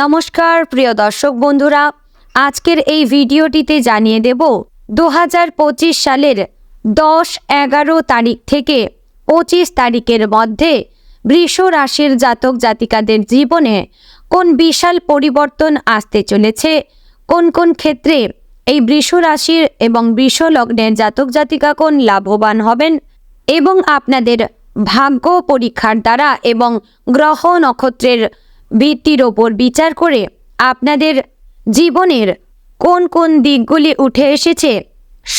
নমস্কার, প্রিয় দর্শক বন্ধুরা। আজকের এই ভিডিওটিতে জানিয়ে দেব দু সালের দশ এগারো তারিখ থেকে পঁচিশ তারিখের মধ্যে বৃষ রাশির জাতক জাতিকাদের জীবনে কোন বিশাল পরিবর্তন আসতে চলেছে? কোন কোন ক্ষেত্রে এই বৃষ রাশির এবং বৃষ লগ্নের জাতক জাতিকা কোন লাভবান হবেন? এবং আপনাদের ভাগ্য পরীক্ষার দ্বারা এবং গ্রহ নক্ষত্রের ভিত্তির ওপর বিচার করে আপনাদের জীবনের কোন কোন দিকগুলি উঠে এসেছে,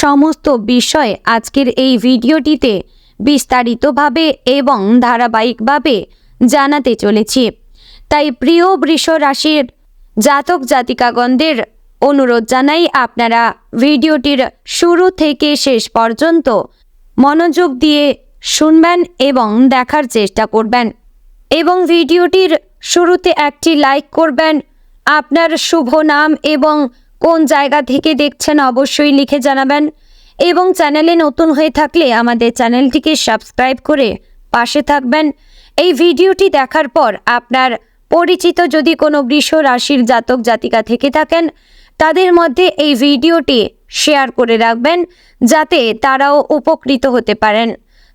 সমস্ত বিষয় আজকের এই ভিডিওটিতে বিস্তারিতভাবে এবং ধারাবাহিকভাবে জানাতে চলেছি। তাই প্রিয় বৃষ রাশির জাতক জাতিকাগণদের অনুরোধ জানাই আপনারা ভিডিওটির শুরু থেকে শেষ পর্যন্ত মনোযোগ দিয়ে শুনবেন এবং দেখার চেষ্টা করবেন। এবং ভিডিওটির শুরুতে একটি লাইক করবেন। আপনার শুভ নাম এবং কোন জায়গা থেকে দেখছেন অবশ্যই লিখে জানাবেন এবং চ্যানেলে নতুন হয়ে থাকলে আমাদের চ্যানেলটিকে সাবস্ক্রাইব করে পাশে থাকবেন। এই ভিডিওটি দেখার পর আপনার পরিচিত যদি কোনো বৃষ রাশির জাতক জাতিকা থেকে থাকেন, তাদের মধ্যে এই ভিডিওটি শেয়ার করে রাখবেন যাতে তারাও উপকৃত হতে পারেন।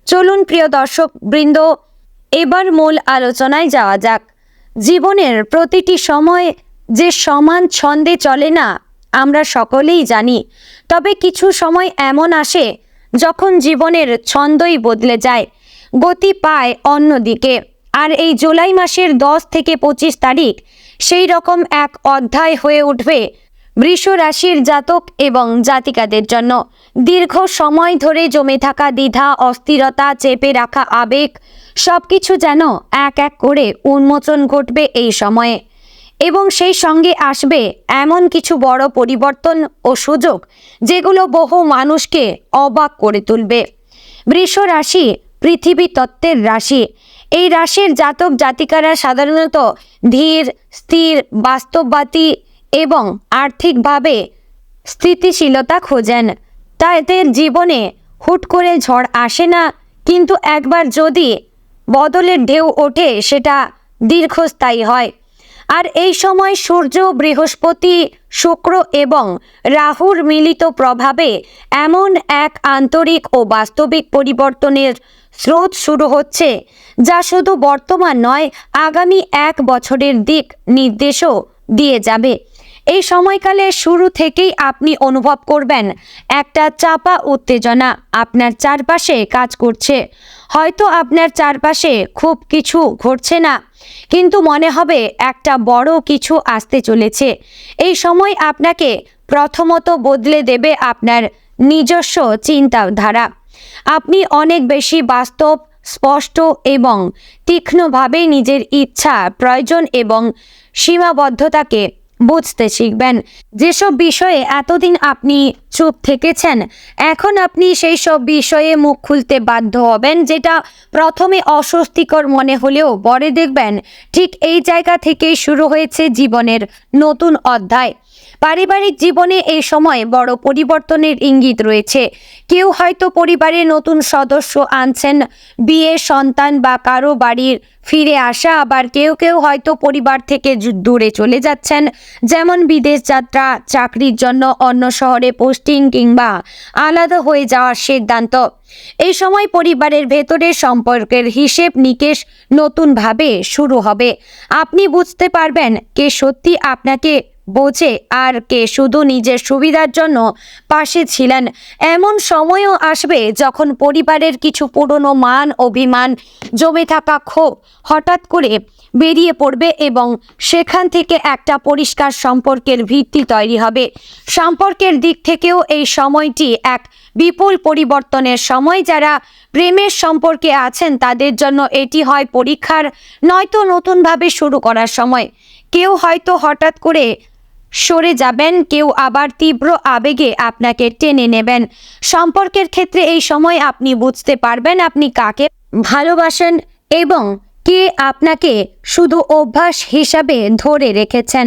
চলুন প্রিয় দর্শক বৃন্দ এবার মূল আলোচনায় যাওয়া যাক। জীবনের প্রতিটি সময় যে সমান ছন্দে চলে না, আমরা সকলেই জানি। তবে কিছু সময় এমন আসে যখন জীবনের ছন্দই বদলে যায়, গতি পায় অন্যদিকে। আর এই জুলাই মাসের দশ থেকে পঁচিশ তারিখ সেই রকম এক অধ্যায় হয়ে উঠবে বৃষ রাশির জাতক এবং জাতিকাদের জন্য দীর্ঘ সময় ধরে জমে থাকা দ্বিধা, অস্থিরতা, চেপে রাখা আবেগ, সবকিছু যেন এক এক করে উন্মোচন ঘটবে এই সময়ে। এবং সেই সঙ্গে আসবে এমন কিছু বড় পরিবর্তন ও সুযোগ যেগুলো বহু মানুষকে অবাক করে তুলবে। বৃষ রাশি পৃথিবী তত্ত্বের রাশি। এই রাশির জাতক জাতিকারা সাধারণত ধীর, স্থির, বাস্তববাদী এবং আর্থিকভাবে স্থিতিশীলতা খোঁজেন। তাদের জীবনে হুট করে ঝড় আসে না, কিন্তু একবার যদি বদলের ঢেউ ওঠে, সেটা দীর্ঘস্থায়ী হয়। আর এই সময় সূর্য, বৃহস্পতি, শুক্র এবং রাহুর মিলিত প্রভাবে এমন এক আন্তরিক ও বাস্তবিক পরিবর্তনের স্রোত শুরু হচ্ছে, যা শুধু বর্তমান নয়, আগামী এক বছরের দিক নির্দেশও দিয়ে যাবে। এই সময়কালে শুরু থেকেই আপনি অনুভব করবেন একটা চাপা উত্তেজনা। আপনার চারপাশে কাজ করছে। হয়তো আপনার চারপাশে খুব কিছু ঘটছে না, কিন্তু মনে হবে একটা বড় কিছু আসতে চলেছে। এই সময় আপনাকে প্রথমত বদলে দেবে আপনার নিজস্ব চিন্তাধারা। আপনি অনেক বেশি বাস্তব, স্পষ্ট এবং তীক্ষ্ণভাবে নিজের ইচ্ছা, প্রয়োজন এবং সীমাবদ্ধতাকে বুঝতে শিখবেন। যেসব বিষয়ে এতদিন আপনি চুপ থেকেছেন, এখন আপনি সেই সব বিষয়ে মুখ খুলতে বাধ্য হবেন, যেটা প্রথমে অস্বস্তিকর মনে হলেও পরে দেখবেন, ঠিক এই জায়গা থেকেই শুরু হয়েছে জীবনের নতুন অধ্যায়। পারিবারিক জীবনে এই সময় বড় পরিবর্তনের ইঙ্গিত রয়েছে। কেউ হয়তো পরিবারে নতুন সদস্য আনছেন, বিয়ে, সন্তান বা কারও বাড়ির ফিরে আসা, আবার কেউ কেউ হয়তো পরিবার থেকে দূরে চলে যাচ্ছেন, যেমন বিদেশ যাত্রা, চাকরির জন্য অন্য শহরে পোস্টিং কিংবা আলাদা হয়ে যাওয়ার সিদ্ধান্ত। এই সময় পরিবারের ভেতরের সম্পর্কের হিসেব নিকেশ নতুনভাবে শুরু হবে। আপনি বুঝতে পারবেন কে সত্যি আপনাকে বোঝে আর কে শুধু নিজের সুবিধার জন্য পাশে ছিলেন। এমন সময়ও আসবে যখন পরিবারের কিছু পুরনো মান, অভিমান জমে থাকা ক্ষোভ হঠাৎ করে বেরিয়ে পড়বে এবং সেখান থেকে একটা পরিষ্কার সম্পর্কের ভিত্তি তৈরি হবে। সম্পর্কের দিক থেকেও এই সময়টি এক বিপুল পরিবর্তনের সময়। যারা প্রেমের সম্পর্কে আছেন, তাদের জন্য এটি হয় পরীক্ষার, নয়তো নতুনভাবে শুরু করার সময়। কেউ হয়তো হঠাৎ করে সরে যাবেন, কেউ আবার তীব্র আবেগে আপনাকে টেনে নেবেন। সম্পর্কের ক্ষেত্রে এই সময় আপনি বুঝতে পারবেন আপনি কাকে ভালোবাসেন এবং কে আপনাকে শুধু অভ্যাস হিসাবে ধরে রেখেছেন।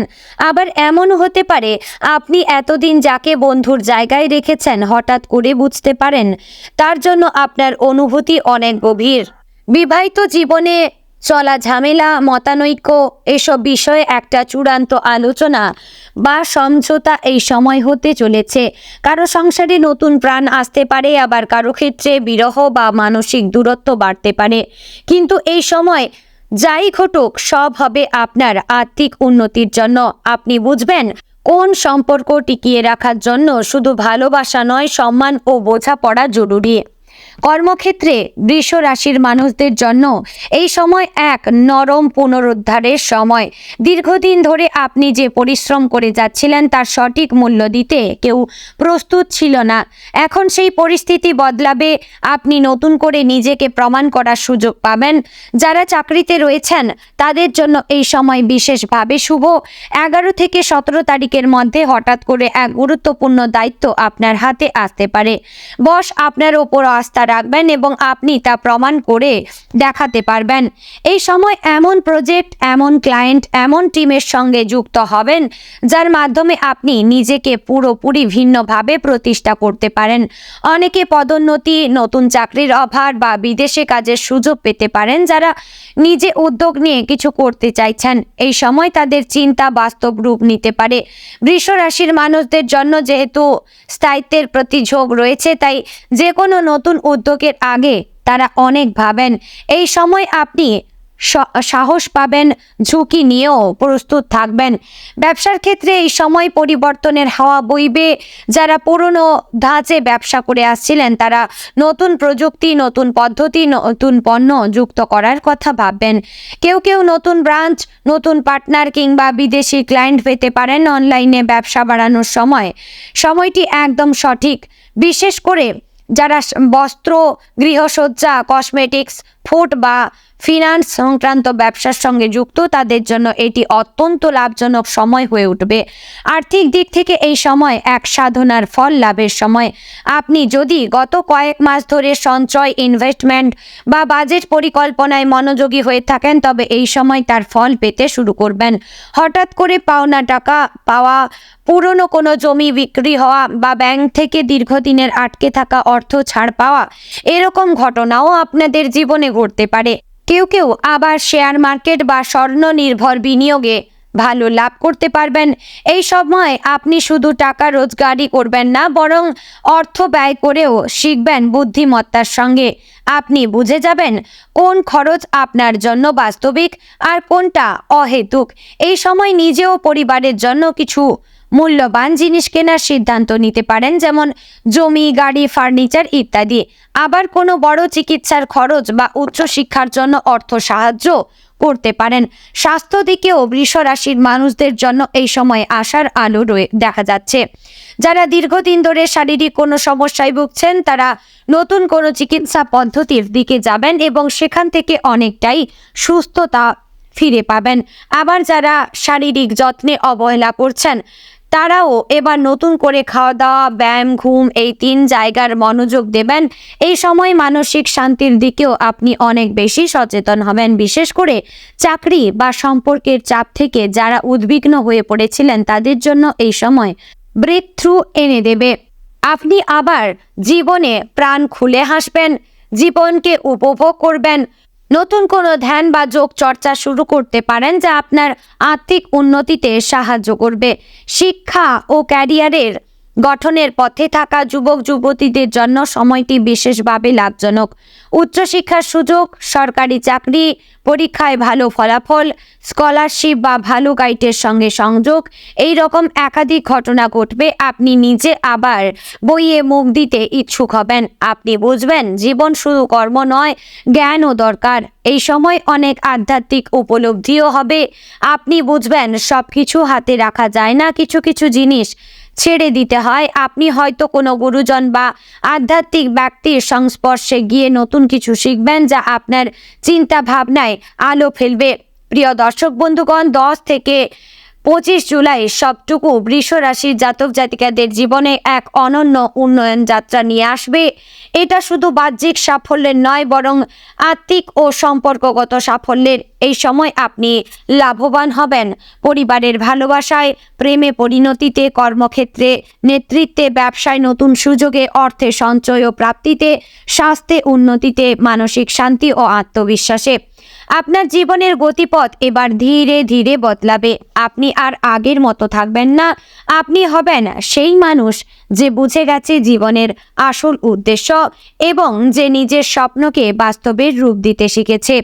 আবার এমনও হতে পারে, আপনি এতদিন যাকে বন্ধুর জায়গায় রেখেছেন হঠাৎ করে বুঝতে পারেন, তার জন্য আপনার অনুভূতি অনেক গভীর। বিবাহিত জীবনে চলা ঝামেলা, মতানৈক্য, এসব বিষয়ে একটা চূড়ান্ত আলোচনা বা সমঝোতা এই সময় হতে চলেছে। কারও সংসারে নতুন প্রাণ আসতে পারে, আবার কারও ক্ষেত্রে বিরহ বা মানসিক দূরত্ব বাড়তে পারে। কিন্তু এই সময় যাই ঘটুক, সব হবে আপনার আর্থিক উন্নতির জন্য। আপনি বুঝবেন, কোন সম্পর্ক টিকিয়ে রাখার জন্য শুধু ভালোবাসা নয়, সম্মান ও বোঝাপড়া জরুরি। কর্মক্ষেত্রে বৃষ রাশির মানুষদের জন্য এই সময় এক নরম পুনরুদ্ধারের সময়। দীর্ঘদিন ধরে আপনি যে পরিশ্রম করে যাচ্ছিলেন তার সঠিক মূল্য দিতে কেউ প্রস্তুত ছিল না। এখন সেই পরিস্থিতি বদলাবে, আপনি নতুন করে নিজেকে প্রমাণ করার সুযোগ পাবেন। যারা চাকরিতে রয়েছেন, তাদের জন্য এই সময় বিশেষভাবে শুভ। এগারো থেকে সতেরো তারিখের মধ্যে হঠাৎ করে এক গুরুত্বপূর্ণ দায়িত্ব আপনার হাতে আসতে পারে। বস, আপনার ওপর আস্থা রাখবেন এবং আপনি তা প্রমাণ করে দেখাতে পারবেন। এই সময় এমন প্রজেক্ট এমন ক্লায়েন্ট এমন টিমের সঙ্গে যুক্ত হবেন, যার মাধ্যমে আপনি নিজেকে পুরোপুরি ভিন্নভাবে প্রতিষ্ঠা করতে পারেন। অনেকে পদোন্নতি, নতুন চাকরির অভার বা বিদেশে কাজের সুযোগ পেতে পারেন, যারা নিজে উদ্যোগ নিয়ে কিছু করতে চাইছেন। এই সময় তাদের চিন্তা বাস্তব রূপ নিতে পারে। বৃষ রাশির মানুষদের জন্য যেহেতু স্থায়িত্বের প্রতি ঝোঁক রয়েছে, তাই যে কোনো নতুন উদ্যোগের আগে তারা অনেক ভাবেন। এই সময় আপনি সাহস পাবেন, ঝুঁকি নিয়েও প্রস্তুত থাকবেন। ব্যবসার ক্ষেত্রে এই সময় পরিবর্তনের হাওয়া বইবে। যারা পুরনো ধাঁচে ব্যবসা করে আসছিলেন, তারা নতুন প্রযুক্তি, নতুন পদ্ধতি, নতুন পণ্য যুক্ত করার কথা ভাববেন। কেউ কেউ নতুন ব্রাঞ্চ, নতুন পার্টনার কিংবা বিদেশি ক্লায়েন্ট পেতে পারেন অনলাইনে ব্যবসা বাড়ানোর সময়। সময়টি একদম সঠিক। বিশেষ করে যারা বস্ত্র গৃহসজ্জা কসমেটিক্স ফুড বা ফিনান্স সংক্রান্ত ব্যবসার সঙ্গে যুক্ত, তাদের জন্য এটি অত্যন্ত লাভজনক সময় হয়ে উঠবে। আর্থিক দিক থেকে এই সময় এক সাধনার ফল লাভের সময়। আপনি যদি গত কয়েক মাস ধরে সঞ্চয় ইনভেস্টমেন্ট বা বাজেট পরিকল্পনায় মনোযোগী হয়ে থাকেন, তবে এই সময় তার ফল পেতে শুরু করবেন। হঠাৎ করে পাওনা টাকা পাওয়া, পুরনো কোনো জমি বিক্রি হওয়া বা ব্যাংক থেকে দীর্ঘদিনের আটকে থাকা অর্থ ছাড় পাওয়া, এরকম ঘটনাও আপনাদের জীবনে ঘটতে পারে। কেউ কেউ আবার শেয়ার মার্কেট বা স্বর্ণ নির্ভর বিনিয়োগে ভালো লাভ করতে পারবেন। এই সময় আপনি শুধু টাকা রোজগারই করবেন না, বরং অর্থ ব্যয় করেও শিখবেন বুদ্ধিমত্তার সঙ্গে। আপনি বুঝে যাবেন কোন খরচ আপনার জন্য বাস্তবিক আর কোনটা অহেতুক। এই সময় নিজেও পরিবারের জন্য কিছু মূল্যবান জিনিস কেনার সিদ্ধান্ত নিতে পারেন, যেমন জমি, গাড়ি, ফার্নিচার ইত্যাদি। আবার কোনো বড় চিকিৎসার খরচ বা উচ্চশিক্ষার জন্য অর্থ সাহায্য করতে পারেন। স্বাস্থ্য দিকেও বৃষ রাশির মানুষদের জন্য এই সময় আশার আলো রয়ে, দেখা যাচ্ছে। যারা দীর্ঘদিন ধরে শারীরিক কোনো সমস্যায় ভুগছেন, তারা নতুন কোনো চিকিৎসা পদ্ধতির দিকে যাবেন এবং সেখান থেকে অনেকটাই সুস্থতা ফিরে পাবেন। আবার যারা শারীরিক যত্নে অবহেলা করছেন তারাও এবার নতুন করে খাওয়া দাওয়া, ব্যায়াম, ঘুম এই তিন জায়গার মনোযোগ দেবেন। এই সময় মানসিক শান্তির দিকেও আপনি অনেক বেশি সচেতন হবেন। বিশেষ করে চাকরি বা সম্পর্কের চাপ থেকে যারা উদ্বিগ্ন হয়ে পড়েছিলেন, তাদের জন্য এই সময় ব্রেক থ্রু এনে দেবে। আপনি আবার জীবনে প্রাণ খুলে হাসবেন, জীবনকে উপভোগ করবেন। নতুন কোনো ধ্যান বা যোগ চর্চা শুরু করতে পারেন যা আপনার আর্থিক উন্নতিতে সাহায্য করবে। শিক্ষা ও ক্যারিয়ারের গঠনের পথে থাকা যুবক যুবতীদের জন্য সময়টি বিশেষভাবে লাভজনক। উচ্চশিক্ষার সুযোগ, সরকারি চাকরি, পরীক্ষায় ভালো ফলাফল, স্কলারশিপ বা ভালো গাইডের সঙ্গে সংযোগ এই রকম একাধিক ঘটনা ঘটবে, আপনি নিজে আবার বইয়ে মুখ দিতে ইচ্ছুক হবেন। আপনি বুঝবেন, জীবন শুধু কর্ম নয়, জ্ঞানও দরকার। এই সময় অনেক আধ্যাত্মিক উপলব্ধিও হবে। আপনি বুঝবেন সব কিছু হাতে রাখা যায় না। কিছু কিছু জিনিস ছেড়ে দিতে হয়। আপনি হয়তো কোনো গুরুজন বা আধ্যাত্মিক ব্যক্তির সংস্পর্শে গিয়ে নতুন কিছু শিখবেন যা আপনার চিন্তা ভাবনায় আলো ফেলবে। প্রিয় দর্শক বন্ধুগণ, দশ থেকে পঁচিশ জুলাই সবটুকু বৃষ রাশির জাতক জাতিকাদের জীবনে এক অনন্য উন্নয়ন যাত্রা নিয়ে আসবে। এটা শুধু বাহ্যিক সাফল্যের নয়, বরং আত্মিক ও সম্পর্কগত সাফল্যের এই সময় আপনি লাভবান হবেন। পরিবারের ভালোবাসায়, প্রেমে পরিণতিতে, কর্মক্ষেত্রে, নেতৃত্বে, ব্যবসায় নতুন সুযোগে, অর্থে সঞ্চয় ও প্রাপ্তিতে, স্বাস্থ্যে উন্নতিতে, মানসিক শান্তি ও আত্মবিশ্বাসে আপনার জীবনের গতিপথ এবার ধীরে ধীরে বদলাবে। আপনি আর আগের মতো থাকবেন না। আপনি হবেন সেই মানুষ যে বুঝে গেছে জীবনের আসল উদ্দেশ্য এবং যে নিজের স্বপ্নকে বাস্তবের রূপ দিতে শিখেছে।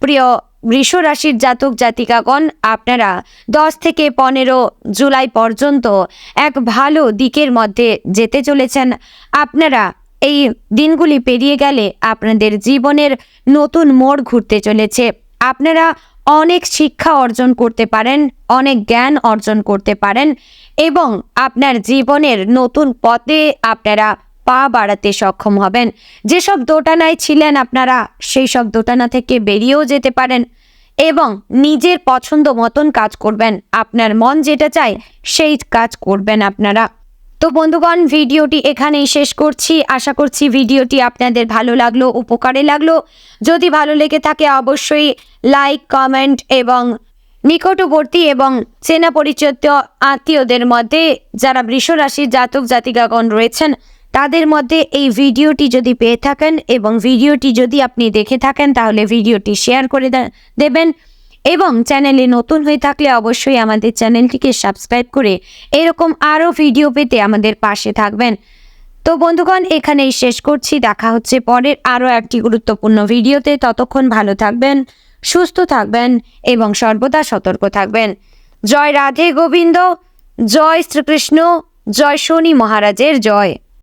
প্রিয় বৃষ রাশির জাতক জাতিকাগণ, আপনারা দশ থেকে পনেরো জুলাই পর্যন্ত এক ভালো দিকের মধ্যে যেতে চলেছেন। আপনারা এই দিনগুলি পেরিয়ে গেলে আপনাদের জীবনের নতুন মোড় ঘুরতে চলেছে। আপনারা অনেক শিক্ষা অর্জন করতে পারেন, অনেক জ্ঞান অর্জন করতে পারেন এবং আপনার জীবনের নতুন পথে আপনারা পা বাড়াতে সক্ষম হবেন। যেসব দোটানায় ছিলেন আপনারা সেই সব দোটানা থেকে বেরিয়েও যেতে পারেন এবং নিজের পছন্দ মতন কাজ করবেন। আপনার মন যেটা চায়, সেই কাজ করবেন আপনারা। তো বন্ধুগণ, ভিডিওটি এখানেই শেষ করছি। আশা করছি ভিডিওটি আপনাদের ভালো লাগল, উপকারে লাগল। যদি ভালো লেগে থাকে অবশ্যই লাইক, কমেন্ট এবং নিকটবর্তী এবং চেনা পরিচিত আত্মীয়দের মধ্যে, যারা বৃষ রাশির জাতক জাতিকাগণ রয়েছেন, তাদের মধ্যে এই ভিডিওটি যদি পেয়ে থাকেন এবং ভিডিওটি যদি আপনি দেখে থাকেন, তাহলে ভিডিওটি শেয়ার করে দেবেন। এবং চ্যানেলে নতুন হয়ে থাকলে অবশ্যই আমাদের চ্যানেলটিকে সাবস্ক্রাইব করে এরকম আরও ভিডিও পেতে আমাদের পাশে থাকবেন। তো বন্ধুগণ, এখানেই শেষ করছি। দেখা হচ্ছে পরের আরও একটি গুরুত্বপূর্ণ ভিডিওতে। ততক্ষণ ভালো থাকবেন, সুস্থ থাকবেন এবং সর্বদা সতর্ক থাকবেন। জয় রাধে গোবিন্দ, জয় শ্রীকৃষ্ণ, জয় শনি মহারাজের জয়।